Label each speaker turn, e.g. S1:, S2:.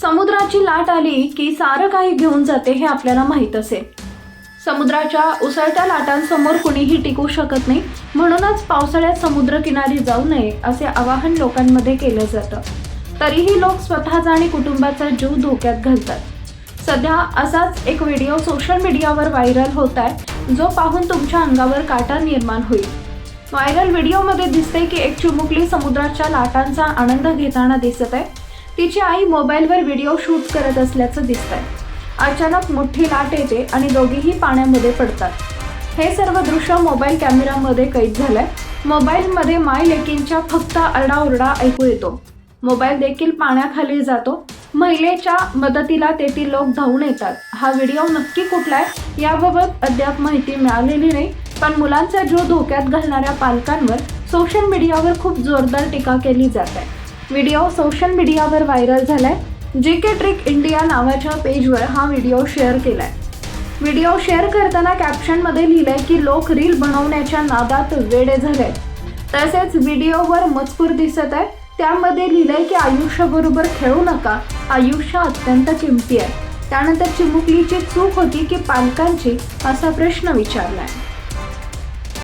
S1: समुद्राची लाट आली की सारं काही घेऊन जाते हे आपल्याला माहीत असेल. समुद्राच्या उसळत्या लाटांसमोर कुणीही टिकू शकत नाही म्हणूनच पावसाळ्यात समुद्रकिनारी जाऊ नये असे आवाहन लोकांमध्ये केलं जातं. तरीही लोक स्वतःचा आणि कुटुंबाचा जीव धोक्यात घालतात. सध्या असाच एक व्हिडिओ सोशल मीडियावर व्हायरल होत आहे जो पाहून तुमच्या अंगावर काटा निर्माण होईल. व्हायरल व्हिडिओमध्ये दिसते की एक चिमुकली समुद्राच्या लाटांचा आनंद घेताना दिसत आहे तिची आई मोबाईलवर व्हिडिओ शूट करत असल्याचं दिसत आहे अचानक मोठी लाट येते आणि दोघेही पाण्यामध्ये पडतात. हे सर्व दृश्य मोबाईल कॅमेरामध्ये कैद झालंय. मोबाईलमध्ये माय लेकींच्या फक्त आरडाओरडा ऐकू येतो. मोबाईल देखील पाण्याखाली जातो. महिलेच्या मदतीला तेथील लोक धावून येतात. हा व्हिडिओ नक्की कुठला आहे? याबाबत अद्याप माहिती मिळालेली नाही. पण मुलांचा जीव धोक्यात घालणाऱ्या पालकांवर सोशल मीडियावर खूप जोरदार टीका केली जात आहे. व्हिडिओ सोशल मीडियावर व्हायरल झालाय. जे के ट्रिक इंडिया नावाच्या पेजवर हा व्हिडिओ शेअर केलाय. व्हिडिओ शेअर करताना कॅप्शनमध्ये लिहिलंय की लोक रील बनवण्याच्या नादात वेडे झाले तसेच व्हिडिओवर मजकूर दिसत आहे. त्यामध्ये लिहिलंय की आयुष्याबरोबर खेळू नका. आयुष्य अत्यंत किमती आहे. त्यानंतर चिमुकलीची चूक होती की पालकांची असा प्रश्न विचारलाय.